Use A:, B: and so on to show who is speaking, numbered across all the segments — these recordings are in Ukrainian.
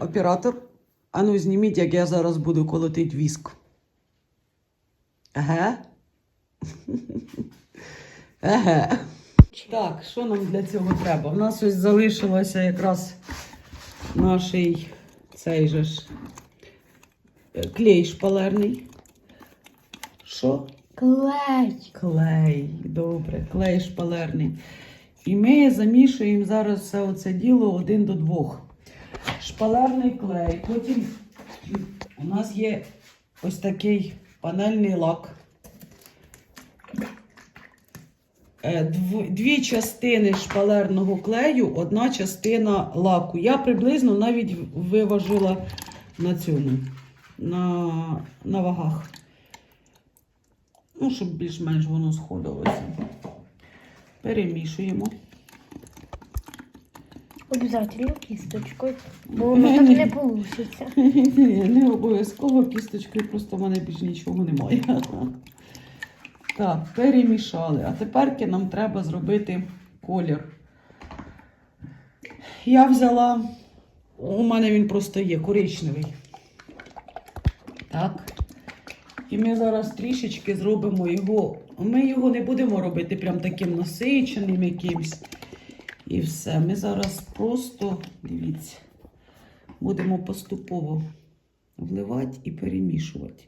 A: Оператор, ану зніміть, як я зараз буду колотити віск. Еге. Еге. Так, що нам для цього треба? У нас ось залишилося якраз наш цей же ж е, клей шпалерний. Що?
B: Клей.
A: Клей, добре, клей шпалерний. І ми замішуємо зараз все оце діло один до двох. Шпалерний клей. Потім у нас є ось такий панельний лак. Е, Дві частини шпалерного клею, одна частина лаку. Я приблизно навіть виважила на цьому, на, на вагах. Ну, щоб більш-менш воно сходилося. Перемішуємо.
B: Обязательно кісточкою, бо воно так не.
A: Ні, не обов'язково кісточкою, просто в мене більш нічого немає. Так, перемішали. А тепер нам треба зробити колір. Я взяла, у мене він просто є коричневий. Так. І ми зараз трішечки зробимо його. Ми його не будемо робити прям таким насиченим якимсь. І все. Ми зараз просто, дивіться, будемо поступово вливати і перемішувати.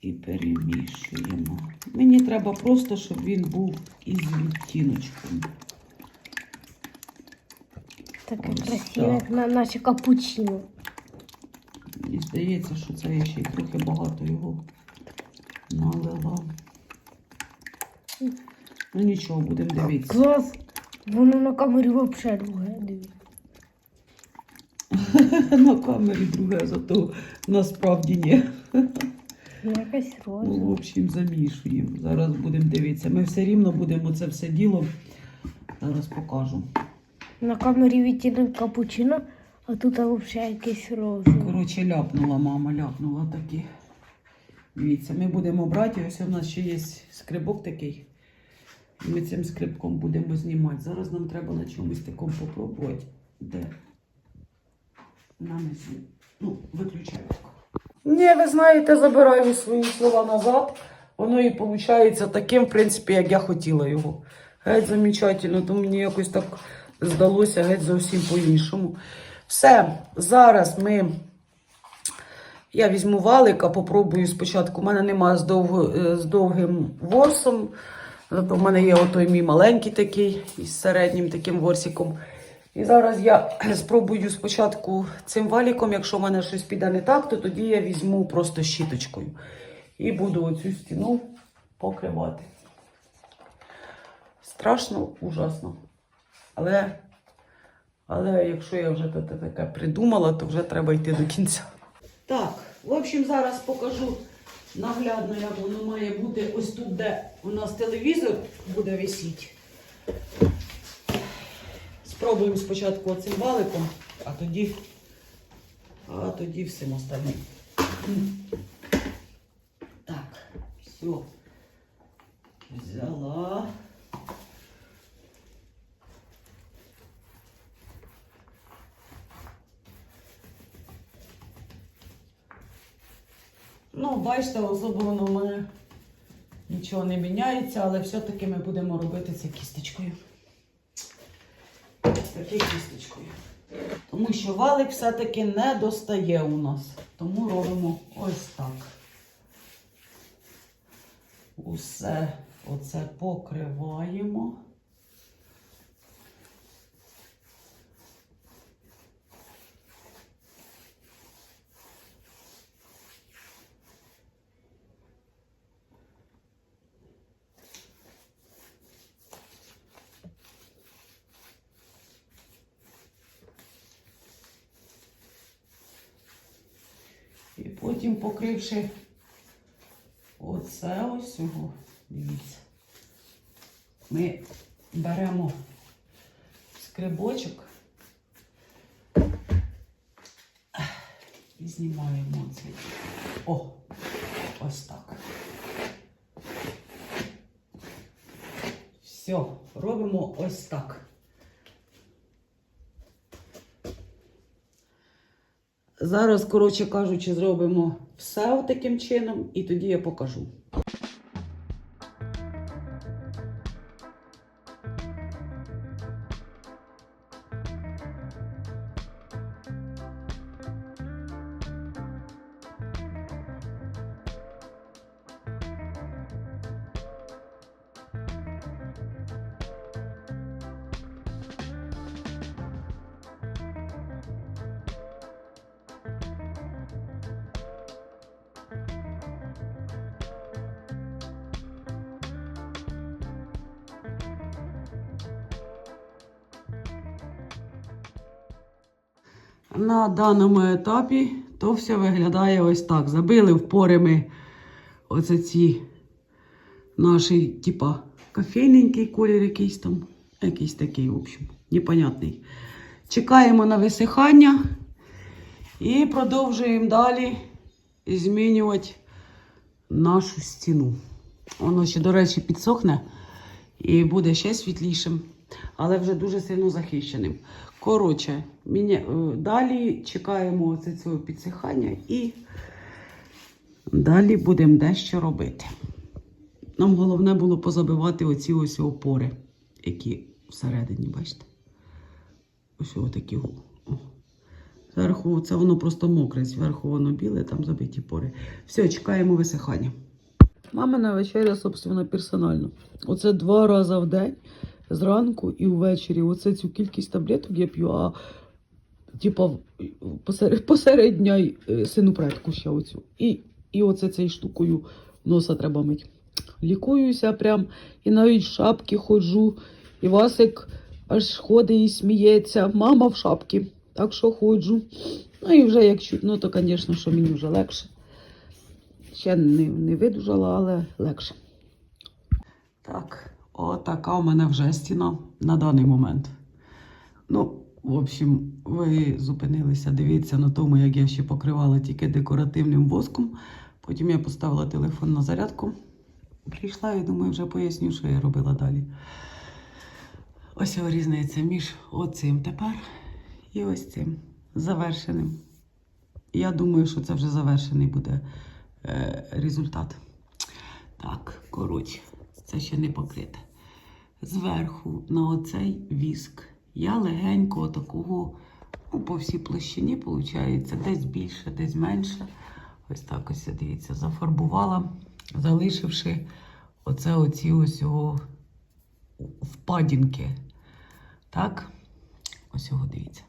A: І перемішуємо. Мені треба просто, щоб він був із відтіночком.
B: Таке красиве,
A: так.
B: наче капучино.
A: Мені здається, що це я ще й трохи багато його налила. Ну нічого, будемо дивитися.
B: Клас! Воно на камері взагалі друге. дивіться.
A: На камері друге, зато насправді ні.
B: Якась
A: Ну, в общем, замішуємо. Зараз будемо дивитися. Ми все рівно будемо це все діло. Зараз покажу.
B: На камері відтінок капучино, а тут взагалі якийсь розовий.
A: Коротше, ляпнула мама, ляпнула такі. Дивіться, ми будемо брати. Ось у нас ще є скрибок такий. Ми цим скрибком будемо знімати. Зараз нам треба на чомусь такому попробувати. Де? Нанесу. Ну, виключаю. Ні, ви знаєте, забираю свої слова назад. Воно і виходить таким, в принципі, як я хотіла його. Геть замечательно, то мені якось так здалося геть зовсім по-іншому. Все, зараз ми. Я візьму валика, попробую спочатку. У мене немає з, довго, е, з довгим ворсом. Зато в мене є отой мій маленький такий із середнім таким ворсиком. І зараз я спробую спочатку цим валіком, якщо в мене щось піде не так, то тоді я візьму просто щіточкою. І буду оцю стіну покривати. Страшно, ужасно. Але, але якщо я вже таке придумала, то вже треба йти до кінця. Так, в общем, зараз покажу наглядно, як воно має бути ось тут, де у нас телевізор буде висіти. Спробуємо спочатку оцим валиком, а тоді, а тоді всім остальним. Так, все. Взяла. Ну, бачите, особо воно в мене нічого не міняється, але все-таки ми будемо робити це кісточкою. Таке кісточкою. Тому що валик все-таки не достає у нас. Тому робимо ось так. Усе оце покриваємо. І потім покривши оце ось його, дивіться, ми беремо скрибочок і знімаємо цей. О, ось так. Все, робимо ось так. Зараз, коротше кажучи, зробимо все таким чином, і тоді я покажу. На даному етапі то все виглядає ось так. Забили в пори ми оце ці наші, типа, кофейненький колір якийсь там, якийсь такий, в общем, непонятний. Чекаємо на висихання і продовжуємо далі змінювати нашу стіну. Воно ще, до речі, підсохне і буде ще світлішим, але вже дуже сильно захищеним. Коротше, е, далі чекаємо оце цього підсихання і далі будемо дещо робити. Нам головне було позабивати оці ось опори, які всередині, бачите? Ось отакі. О. Зверху це воно просто мокре, зверху воно біле, там забиті пори. Все, чекаємо висихання. Мамина вечеря, собственно, персонально. Оце два рази в день, зранку і ввечері. Оце цю кількість таблеток я п'ю, а типа посеред, дня е, сину предку ще оцю. І, і оце цією штукою носа треба мити. Лікуюся прям, і навіть в шапки ходжу. І Васик аж ходить і сміється. Мама в шапці, так що ходжу. Ну і вже як чуть, ну то, звісно, що мені вже легше. Ще не, не видужала, але легше. Так, отака у мене вже стіна на даний момент. Ну, в общем, ви зупинилися, дивіться на тому, як я ще покривала тільки декоративним воском. Потім я поставила телефон на зарядку. Прийшла і думаю, вже поясню, що я робила далі. Ось різниця між оцим тепер і ось цим завершеним. Я думаю, що це вже завершений буде е, результат. Так, коротше, це ще не покрите. Зверху на оцей віск я легенько такого ну, по всій площині, виходить, десь більше, десь менше. Ось так ось, дивіться, зафарбувала, залишивши оце оці ось його впадінки. Так, ось його дивіться.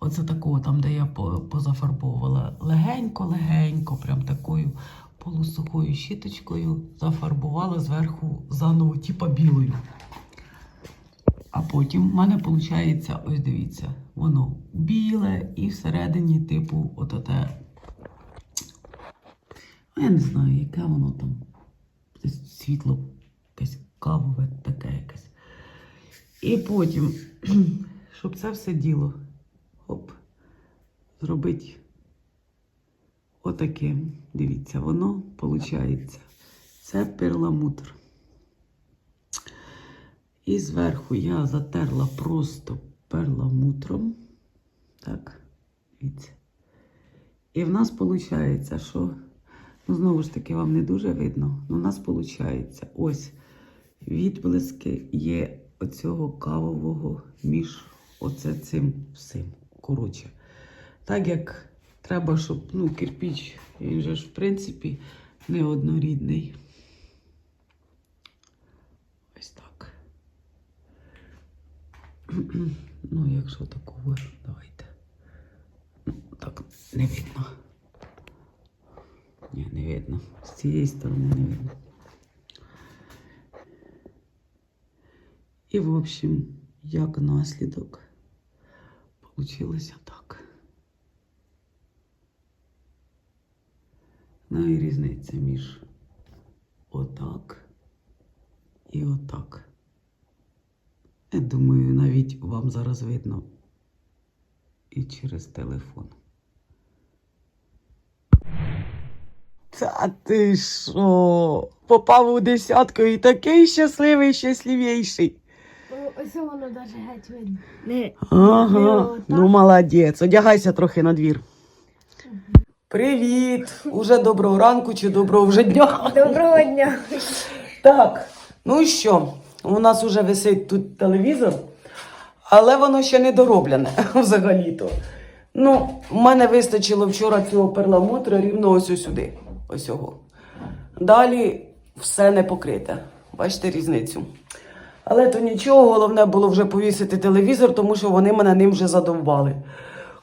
A: Оце такого, там, де я позафарбовувала легенько-легенько, прям такою полусухою щіточкою зафарбувала зверху заново, типа білою. А потім в мене виходить, ось дивіться, воно біле і всередині, типу, от оте. Ну, Я не знаю, яке воно там. Світло, якесь кавове, таке якесь. І потім, щоб це все діло, оп, зробити отаким. Дивіться, воно виходить. Це перламутр. І зверху я затерла просто перламутром. Так, дивіться. І в нас виходить, що, ну, знову ж таки, вам не дуже видно, але в нас виходить ось відблиски є оцього кавового між оце цим всім. Коротше, так як треба, щоб ну, кирпіч, він же ж, в принципі, неоднорідний. Ось так. Ну, якщо такого, давайте. Так не видно. Ні, не видно. З цієї сторони не видно. І, в общем, як наслідок, получилося так. Ну і різниця між отак і отак. Я думаю, навіть вам зараз видно і через телефон. Та ти що? Попав у десятку і такий щасливий, щасливіший.
B: Ось воно навіть геть видно.
A: Ага, ну молодець. Одягайся трохи на двір. Привіт! Уже доброго ранку чи доброго вже дня.
B: Доброго дня.
A: Так, ну і що? У нас вже висить тут телевізор, але воно ще не дороблене взагалі-то. Ну, в мене вистачило вчора цього перламутру рівно ось сюди. Ось його. Далі все не покрите. Бачите різницю. Але то нічого, головне було вже повісити телевізор, тому що вони мене ним вже задовбали.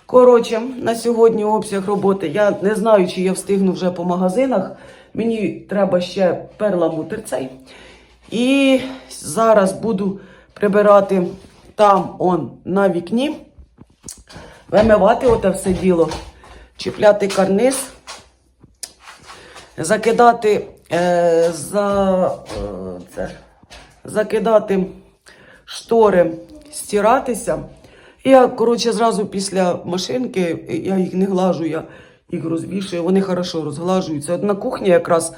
A: Коротше, на сьогодні обсяг роботи. Я не знаю, чи я встигну вже по магазинах. Мені треба ще перламутр цей. І зараз буду прибирати там он на вікні, вимивати оте все діло, чіпляти карниз, закидати е, за е, це, закидати штори, стиратися. Я, коротше, зразу після машинки, я їх не глажу, я їх розвішую, вони хорошо розглажуються. От на кухні якраз,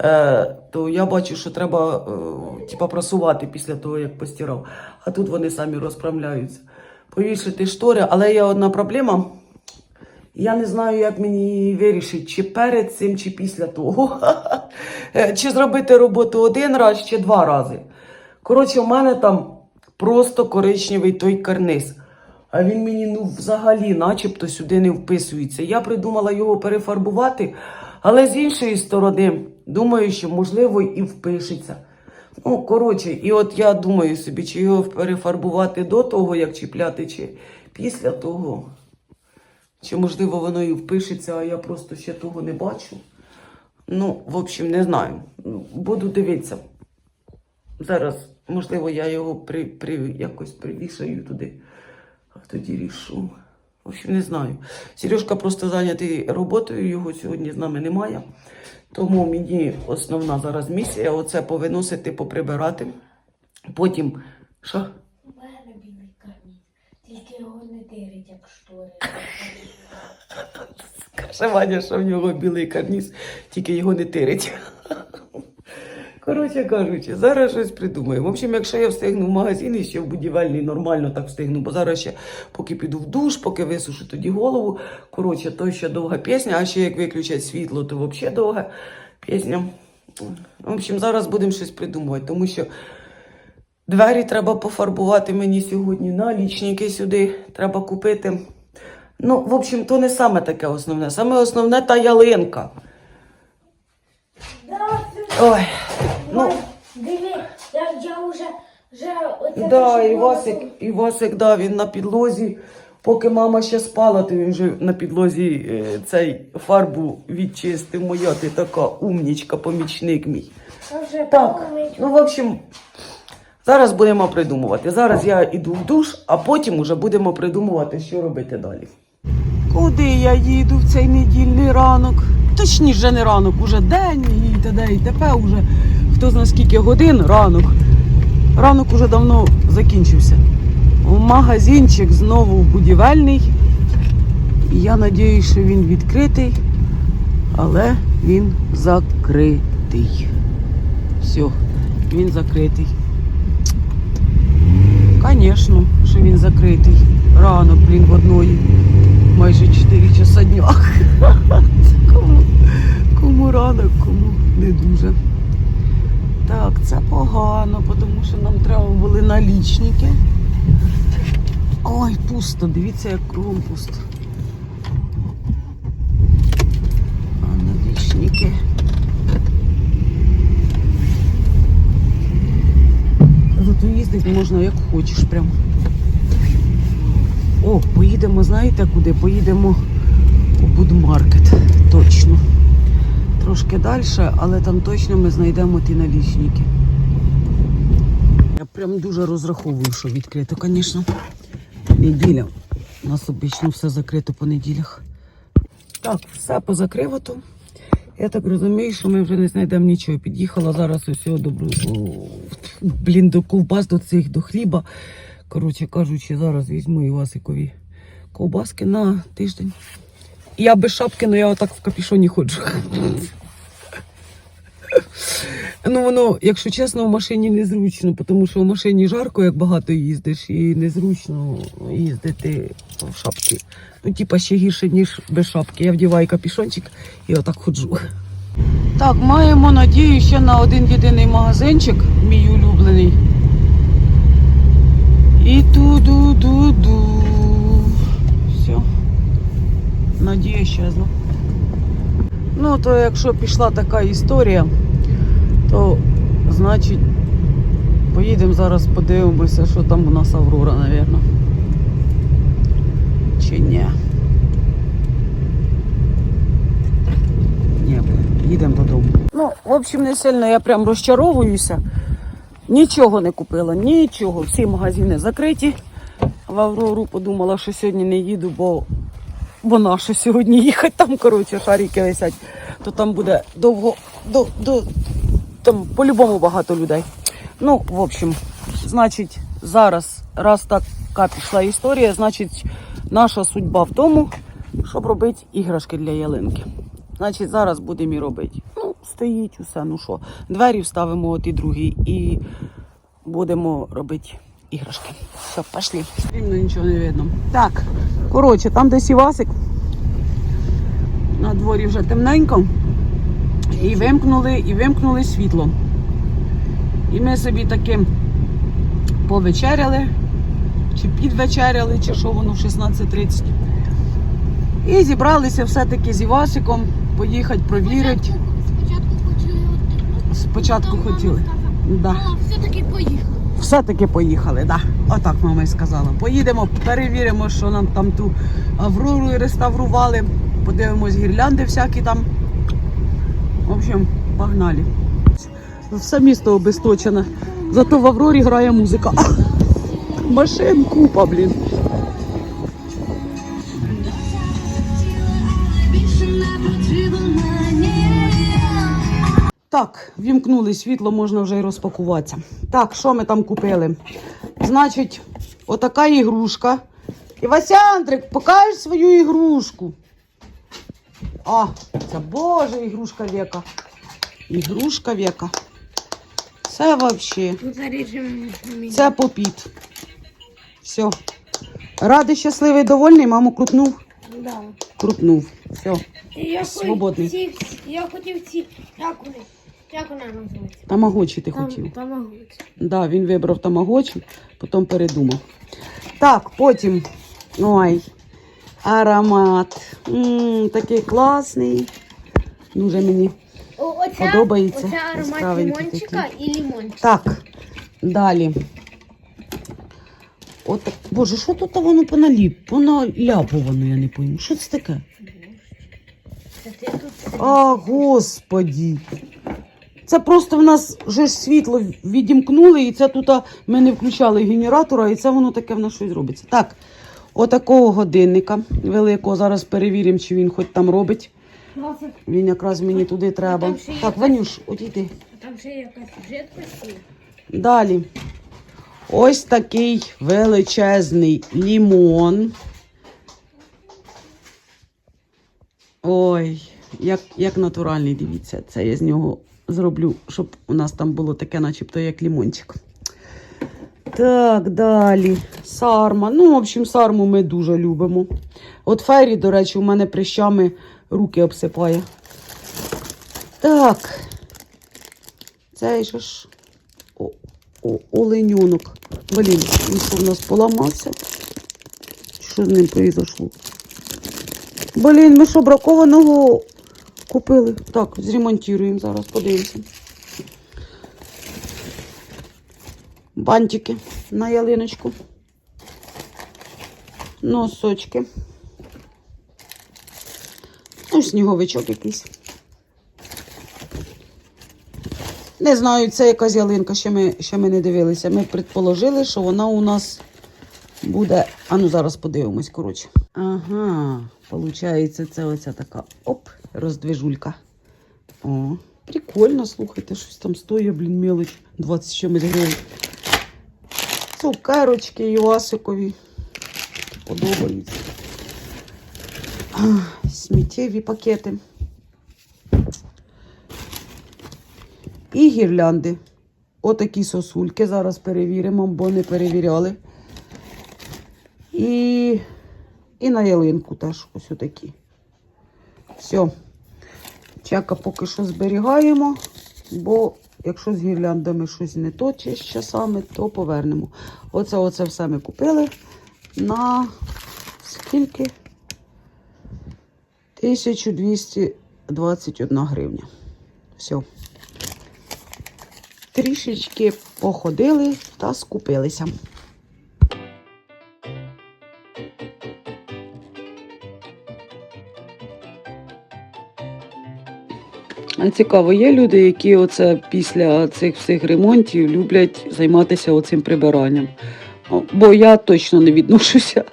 A: е, то я бачу, що треба е, типа, прасувати після того, як постирав. А тут вони самі розправляються. Повішати штори, але є одна проблема. Я не знаю, як мені її вирішити, чи перед цим, чи після того. Е, чи зробити роботу один раз, чи два рази. Коротше, у мене там просто коричневий той карниз. А він мені ну взагалі начебто сюди не вписується. Я придумала його перефарбувати, але з іншої сторони, думаю, що можливо і впишеться. Ну, коротше, і от я думаю собі, чи його перефарбувати до того, як чіпляти, чи після того. Чи можливо воно і впишеться, а я просто ще того не бачу. Ну, в общем, не знаю. Буду дивитися. Зараз, можливо, я його при, при, якось привішаю туди, а тоді рішу. В общем, не знаю. Сережка просто зайнятий роботою, його сьогодні з нами немає. Тому мені основна зараз місія оце повиносити, поприбирати. Потім. Що?
B: У мене білий карніс. Тільки його не дирить, як штори.
A: Каже Ваня, що в нього білий карніз, тільки його не тирить. Коротше кажучи, зараз щось придумаємо. В общем, якщо я встигну в магазин і ще в будівельний нормально так встигну, бо зараз ще поки піду в душ, поки висушу тоді голову. Коротше, то ще довга пісня, а ще як виключать світло, то взагалі довга пісня. В общем, зараз будемо щось придумувати, тому що двері треба пофарбувати мені сьогодні, налічники сюди треба купити. Ну, в общем, то не саме таке основне. Саме основне та ялинка. Ой, ну,
B: Диви, я, я вже, вже оце
A: да,
B: вже
A: і Васик, і да, він на підлозі. Поки мама ще спала, то він вже на підлозі е, цей фарбу відчистив. Моя ти така умнічка, помічник мій.
B: Я вже
A: Так,
B: помить.
A: ну, в общем, зараз будемо придумувати. Зараз я йду в душ, а потім уже будемо придумувати, що робити далі. Куди я їду в цей недільний ранок? Точніше, вже не ранок, уже день і т.д. і т.п. Уже хто зна скільки годин ранок. Ранок уже давно закінчився. Магазинчик знову будівельний. Я сподіваюся, що він відкритий, але він закритий. Все, він закритий. Звісно, що він закритий. Ранок, блін, в одної. Майже 4 часа дня. Кому, кому ранок, кому не дуже. Так, це погано, тому що нам треба були налічники. Ой, пусто, дивіться, як кругом пусто. А налічники. Зато їздити можна як хочеш прям. О, поїдемо, знаєте куди? Поїдемо у будмаркет. Точно. Трошки далі, але там точно ми знайдемо ті налічники. Я прям дуже розраховую, що відкрито, звісно. Неділя. У нас обично все закрито по неділях. Так, все позакривато. Я так розумію, що ми вже не знайдемо нічого. Під'їхала зараз усього добру. Блін, до ковбас, до цих, до хліба. Коротше кажучи, зараз візьму Івасикові ковбаски на тиждень. Я без шапки, але я отак в капюшоні ходжу. Ну, воно, якщо чесно, в машині незручно, тому що в машині жарко, як багато їздиш, і незручно їздити в шапці. Ну, типа, ще гірше, ніж без шапки. Я вдіваю капішончик і отак ходжу. Так, маємо надію ще на один єдиний магазинчик, мій улюблений. І ту-ду-ду-ду. Все. Надія щезла. Ну, то якщо пішла така історія, то значить поїдемо зараз подивимося, що там у нас Аврора, напевно. Чи ні? Ні, їдемо додому. Ну, в общем, не сильно я прям розчаровуюся. Нічого не купила, нічого. Всі магазини закриті. В Аврору подумала, що сьогодні не їду, бо, бо нащо сьогодні їхати. Там, коротше, шарики висять, то там буде довго, до, до, там по-любому багато людей. Ну, в общем, значить, зараз, раз така пішла історія, значить, наша судьба в тому, щоб робити іграшки для ялинки. Значить, зараз будемо і робити. Ну, стоїть усе, ну що. Двері вставимо от і другі, і будемо робити іграшки. Все, пішли. Рівно нічого не видно. Так, коротше, там десь Івасик. На дворі вже темненько. І вимкнули, і вимкнули світло. І ми собі таким повечеряли, чи підвечеряли, чи що воно в 16.30. І зібралися все-таки з Івасиком поїхати провірити.
C: Спочатку хотіли.
A: Спочатку хотіли. Да.
C: Все-таки поїхали.
A: Все-таки поїхали, да. Отак мама й сказала. Поїдемо, перевіримо, що нам там ту Аврору реставрували. Подивимось гірлянди всякі там. В общем, погнали. Все місто обесточене. Зато в Аврорі грає музика. Машин купа, блін. Так, вімкнули світло, можна вже й розпакуватися. Так, що ми там купили? Значить, отака ігрушка. І Васяндрик, покажеш свою ігрушку. А, це Боже, ігрушка века. Ігрушка века. Це взагалі.
B: Тут.
A: Це попіт. Все. Радий, щасливий, довольний, маму крутнув.
B: Да.
A: Крутнув. Все.
B: Я
A: Свободний.
B: Ці, я хотів ці, як вони, як вона називається?
A: Тамагочі ти
B: Там,
A: хотів.
B: там агуть.
A: Да, він вибрав тамагочі, потім передумав. Так, потім. Ой, аромат. м такий класний. Дуже мені.
B: О, оця,
A: Подобається.
B: Оця аромат лимончика і лимончика.
A: Так, далі. От, боже, що тут воно поналіп? Поналяповано, я не пойму. Що це таке? А, господі. Це просто в нас вже ж світло відімкнули, і це тут ми не включали генератора, і це воно таке в нас щось робиться. Так, отакого годинника великого. Зараз перевіримо, чи він хоч там робить. Він якраз мені туди треба. Так, Ванюш, одійди.
B: там ще якась жидкость є.
A: Далі. Ось такий величезний лімон. Ой, як, як натуральний, дивіться, це я з нього зроблю, щоб у нас там було таке, начебто, як лімончик. Так, далі. Сарма. Ну, в общем, сарму ми дуже любимо. От фері, до речі, у мене прищами руки обсипає. Так. Цей же ж о, о, оленьонок. Блін, він що в нас поламався? Що з ним произошло? Блін, ми що, бракованого купили? Так, зремонтуємо зараз, подивимося. Бантики на ялиночку. Носочки. Ну, сніговичок якийсь. Не знаю, це якась ялинка, ще ми, ще ми не дивилися. Ми предположили, що вона у нас буде. А ну зараз подивимось, коротше. Ага, виходить, це оця така оп, роздвижулька. О, прикольно, слухайте, щось там стоїть, блін, мелоч, 20 чимось гривень. Цукерочки Івасикові. Подобаються. Сміттєві пакети. І І гірлянди. Отакі сосульки. Зараз перевіримо, бо не перевіряли. І, і на ялинку теж ось отакі. Все. Чека поки що зберігаємо, бо якщо з гірляндами щось не то чи з часами, то повернемо. Оце, оце все ми купили на скільки? 1221 гривня. Все. Трішечки походили та скупилися. Цікаво, є люди, які оце після цих всіх ремонтів люблять займатися оцим прибиранням. Бо я точно не відношуся.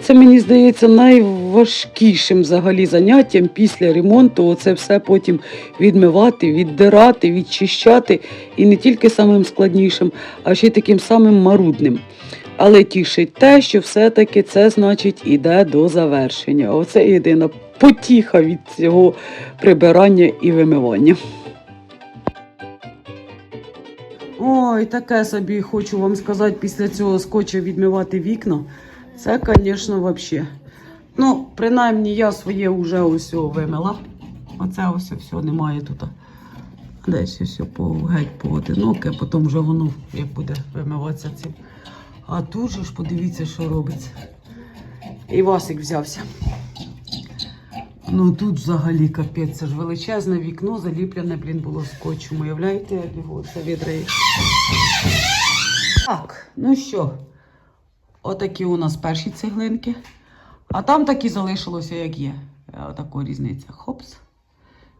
A: Це мені здається найважкішим взагалі заняттям після ремонту. Оце все потім відмивати, віддирати, відчищати. І не тільки самим складнішим, а ще й таким самим марудним. Але тішить те, що все-таки це значить іде до завершення. Оце єдина потіха від цього прибирання і вимивання. Ой, таке собі хочу вам сказати після цього скотча відмивати вікна. Це, звісно, взагалі. Ну, принаймні, я своє вже ось вимила. Оце ось все немає тут. Десь все по, геть поодиноке, потім вже воно як буде вимиватися цим. А тут же ж подивіться, що робиться. І Васик взявся. Ну тут взагалі капець, це ж величезне вікно, заліплене, блін, було скотчем. Уявляєте, як його це відреє. Так, ну що, отакі у нас перші цеглинки. А там так і залишилося, як є. Е, Отако різниця. Хопс.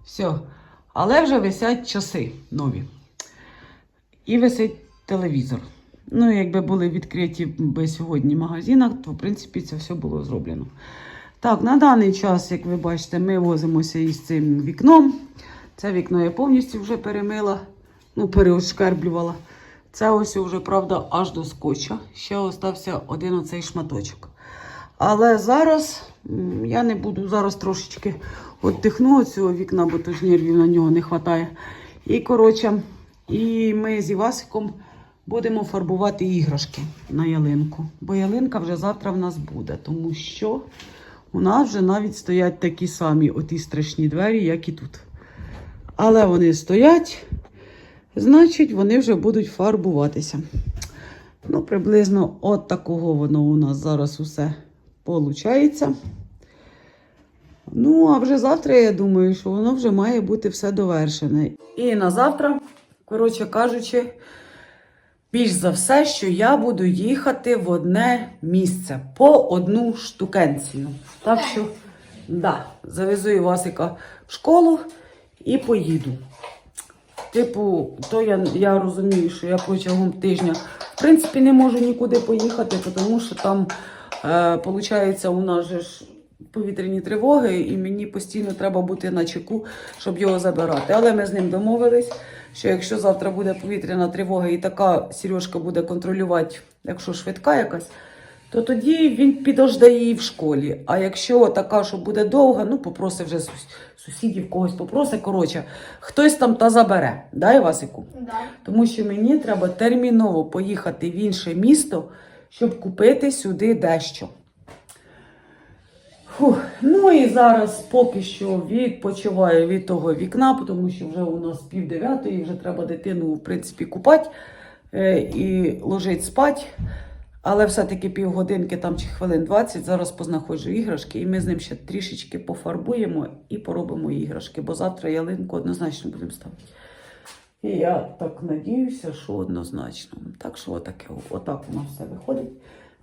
A: Все. Але вже висять часи нові. І висить телевізор. Ну, якби були відкриті би сьогодні в магазинах, то в принципі це все було зроблено. Так, на даний час, як ви бачите, ми возимося із цим вікном. Це вікно я повністю вже перемила, ну, переошкерблювала. Це ось вже, правда, аж до скотча. Ще остався один оцей шматочок. Але зараз я не буду зараз трошечки віддихну цього вікна, бо то ж нервів на нього не вистачає. І коротше, і ми з Івасиком будемо фарбувати іграшки на ялинку. Бо ялинка вже завтра в нас буде, тому що у нас вже навіть стоять такі самі оті страшні двері, як і тут. Але вони стоять, значить, вони вже будуть фарбуватися. Ну, приблизно от такого воно у нас зараз усе виходить. Ну, а вже завтра я думаю, що воно вже має бути все довершене. І на завтра, коротше кажучи, більш за все, що я буду їхати в одне місце по одну штукенцію. Так що, да, завезу Івасика в школу і поїду. Типу, то я, я розумію, що я протягом тижня в принципі не можу нікуди поїхати, тому що там, е, у нас же ж повітряні тривоги, і мені постійно треба бути на чеку, щоб його забирати. Але ми з ним домовились, що якщо завтра буде повітряна тривога і така Сережка буде контролювати, якщо швидка якась, то тоді він підожде її в школі. А якщо така, що буде довга, ну попроси вже сус- сусідів когось попроси. Коротше, хтось там та забере. Дай Васику?
C: Да.
A: Тому що мені треба терміново поїхати в інше місто, щоб купити сюди дещо. Фух. Ну і зараз поки що відпочиваю від того вікна, тому що вже у нас пів дев'ятої, вже треба дитину, в принципі, купати е, і ложить спати. Але все-таки півгодинки там чи хвилин 20 зараз познаходжу іграшки, і ми з ним ще трішечки пофарбуємо і поробимо іграшки, бо завтра ялинку однозначно будемо ставити. І я так надіюся, що однозначно. Так що отаке, отак у нас все виходить.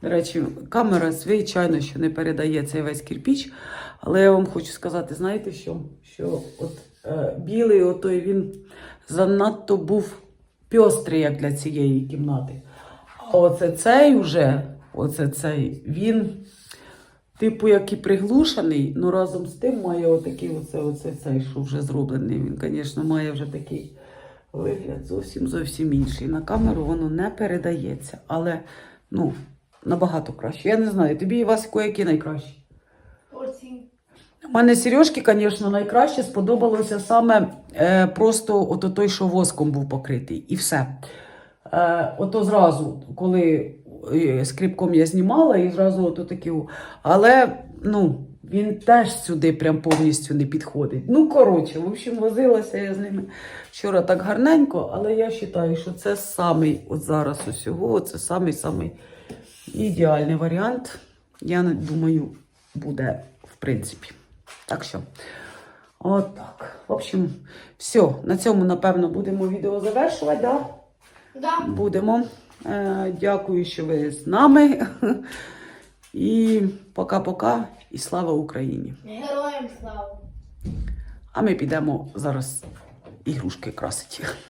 A: До речі, камера, звичайно, що не передає цей весь кирпіч, але я вам хочу сказати, знаєте що? Що от е, білий, отой він занадто був пьострий, як для цієї кімнати. А оце цей вже, оце цей, він, типу, як і приглушений, ну разом з тим має отакий оце, оце цей, що вже зроблений. Він, звісно, має вже такий вигляд зовсім зовсім інший. На камеру воно не передається, але ну, набагато краще. Я не знаю, тобі і Васику, які найкращі? У мене сережки, звісно, найкраще сподобалося саме е, просто ото той, що воском був покритий, і все. Е, ото зразу, коли е, скрипком я знімала, і зразу ото такі. Але ну, він теж сюди прям повністю не підходить. Ну, коротше, в общем, возилася я з ними вчора так гарненько, але я вважаю, що це самий, от зараз усього, це самий самий ідеальний варіант. Я думаю, буде в принципі. Так що, от так. В общем, все. На цьому, напевно, будемо відео завершувати. Да?
C: Да.
A: Будемо. Е, дякую, що ви з нами. І пока-пока. І слава Україні!
C: Героям слава.
A: А ми підемо зараз ігрушки красити.